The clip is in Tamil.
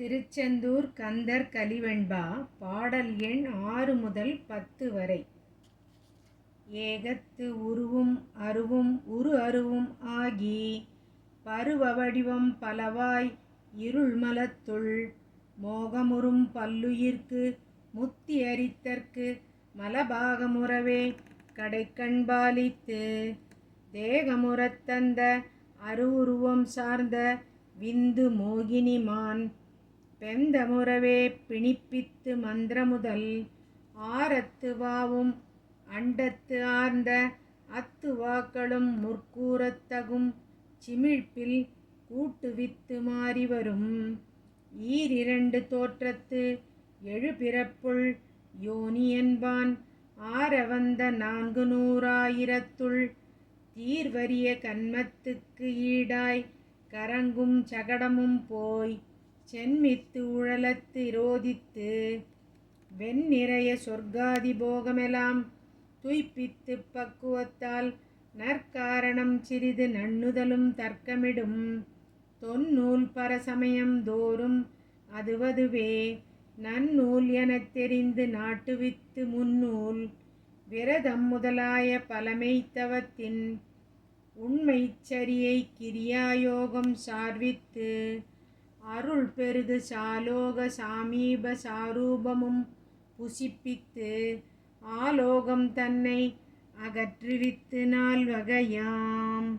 திருச்செந்தூர் கந்தர் கலிவெண்பா பாடல் எண் ஆறு முதல் பத்து வரை. ஏகத்து உருவும் அருவும் உரு அருவும் ஆகி பருவ வடிவம் பலவாய் இருள்மலத்துள் மோகமுறும் பல்லுயிர்க்கு முத்தி அரித்தற்கு மலபாகமுறவே கடைக்கண்பாலித்து தேகமுறத்தந்த அருவுருவம் சார்ந்த விந்து மோகினிமான். பெந்தமுறவே பிணிப்பித்து மந்திரமுதல். ஆரத்து வாவும் அண்டத்து ஆர்ந்த அத்துவாக்களும் முற்கூறத்தகும் சிமிழ்ப்பில் கூட்டுவித்து மாறிவரும். ஈரிரண்டு தோற்றத்து எழுபிறப்புள் யோனி என்பான் ஆரவந்த நான்கு நூறாயிரத்துள் தீர்வரிய கன்மத்துக்கு ஈடாய் கரங்கும் சகடமும் போய் சென்மித்து உழலத்து ரோதித்து வெண்ணிறைய சொர்க்காதி போகமெலாம் துய்ப்பித்து பக்குவத்தால் நற்காரணம் சிறிது நண்ணுதலும் தர்க்கமிடும். தொன்னூல் பரசமயம் தோறும் அதுவதுவே நன்னூல் எனத் தெரிந்து நாட்டுவித்து முன்னூல். விரதம் முதலாய பலமைத்தவத்தின் உண்மைச் சரியை கிரியாயோகம் சார்வித்து அருள் பெருது சாலோக சாமீப சாரூபமும் புசிப்பித்து ஆலோகம் தன்னை அகற்றுவித்து நால்வகையாம்